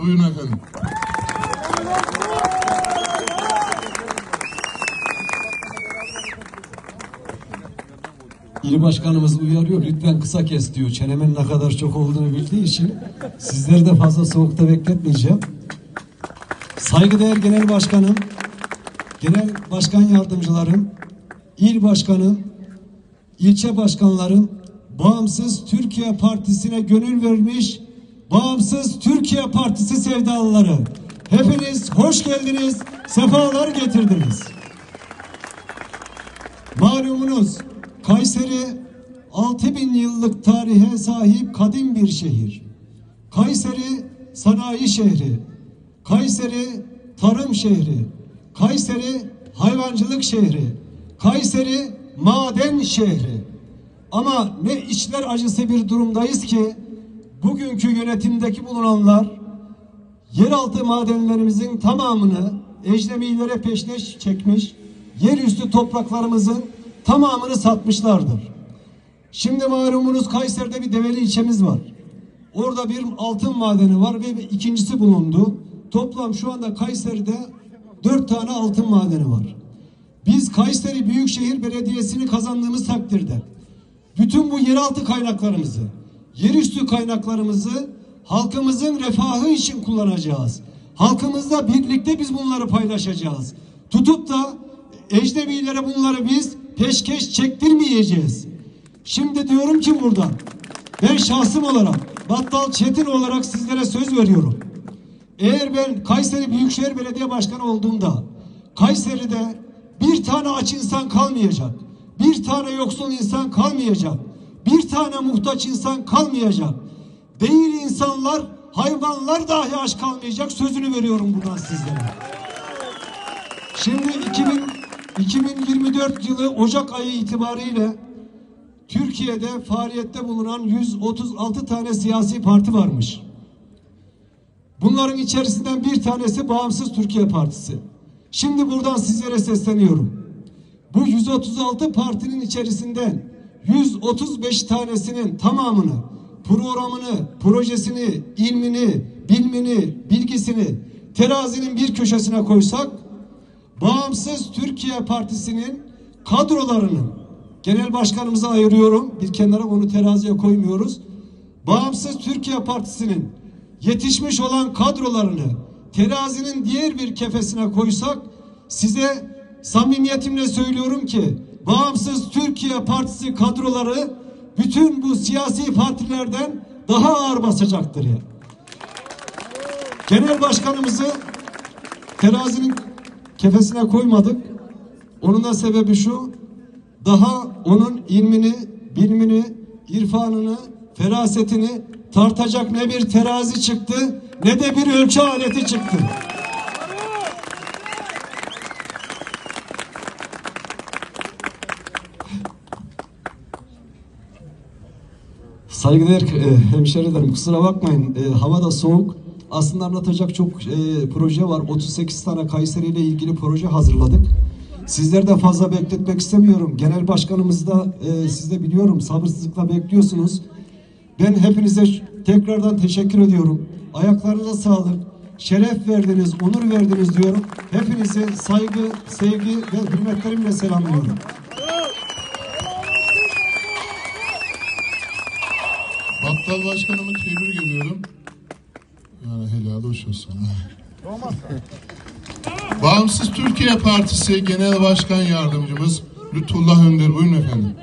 Buyurun efendim. İl başkanımız uyarıyor. Lütfen kısa kes diyor. Çenemin ne kadar çok olduğunu bildiği için sizleri de fazla soğukta bekletmeyeceğim. Saygıdeğer Genel Başkanım, Genel Başkan Yardımcılarım, İl Başkanım, ilçe başkanlarım, Bağımsız Türkiye Partisi'ne gönül vermiş, Bağımsız Türkiye Partisi sevdalıları. Hepiniz hoş geldiniz, sefalar getirdiniz. Malumunuz Kayseri 6000 yıllık tarihe sahip kadim bir şehir. Kayseri sanayi şehri. Kayseri tarım şehri. Kayseri hayvancılık şehri. Kayseri maden şehri. Ama ne içler acısı bir durumdayız ki bugünkü yönetimdeki bulunanlar yeraltı madenlerimizin tamamını ecnemilere peşkeş çekmiş, yerüstü topraklarımızın tamamını satmışlardır. Şimdi malumunuz Kayseri'de bir Develi ilçemiz var. Orada bir altın madeni var ve ikincisi bulundu. Toplam şu anda Kayseri'de dört tane altın madeni var. Biz Kayseri Büyükşehir Belediyesi'ni kazandığımız takdirde bütün bu yeraltı kaynaklarımızı, yerüstü kaynaklarımızı halkımızın refahı için kullanacağız. Halkımızla birlikte biz bunları paylaşacağız. Tutup da ecnebilere bunları biz peşkeş çektirmeyeceğiz. Şimdi diyorum ki buradan ben şahsım olarak Battal Çetin olarak sizlere söz veriyorum. Eğer ben Kayseri Büyükşehir Belediye Başkanı olduğumda Kayseri'de bir tane aç insan kalmayacak. Bir tane yoksul insan kalmayacak. Bir tane muhtaç insan kalmayacak. Değil insanlar, hayvanlar dahi aç kalmayacak. Sözünü veriyorum buradan sizlere. Şimdi 2000, 2024 yılı Ocak ayı itibariyle Türkiye'de faaliyette bulunan 136 tane siyasi parti varmış. Bunların içerisinden bir tanesi Bağımsız Türkiye Partisi. Şimdi buradan sizlere sesleniyorum. Bu 136 partinin içerisinden 135 tanesinin tamamını, programını, projesini, ilmini, bilmini, bilgisini terazinin bir köşesine koysak, Bağımsız Türkiye Partisi'nin kadrolarının genel başkanımıza ayırıyorum. Bir kenara onu teraziye koymuyoruz. Bağımsız Türkiye Partisi'nin yetişmiş olan kadrolarını terazinin diğer bir kefesine koysak size samimiyetimle söylüyorum ki Bağımsız Türkiye Partisi kadroları bütün bu siyasi partilerden daha ağır basacaktır ya. Genel başkanımızı terazinin kefesine koymadık. Onun da sebebi şu. Daha onun ilmini, bilmini, irfanını, ferasetini tartacak ne bir terazi çıktı ne de bir ölçü aleti çıktı. Saygıdeğer e, hemşerilerim kusura bakmayın e, hava da soğuk. Aslında anlatacak çok e, proje var. 38 tane Kayseri ile ilgili proje hazırladık. Sizleri de fazla bekletmek istemiyorum. Genel başkanımız da e, siz de biliyorum sabırsızlıkla bekliyorsunuz. Ben hepinize tekrardan teşekkür ediyorum. Ayaklarınıza sağlık. Şeref verdiniz, onur verdiniz diyorum. Hepinizi saygı, sevgi ve hürmetlerimle selamlıyorum. Battal Başkanımı tebrik ediyorum. Yani helal hoş olsun. Bağımsız Türkiye Partisi Genel Başkan Yardımcımız Lütfullah Önder. Buyurun efendim.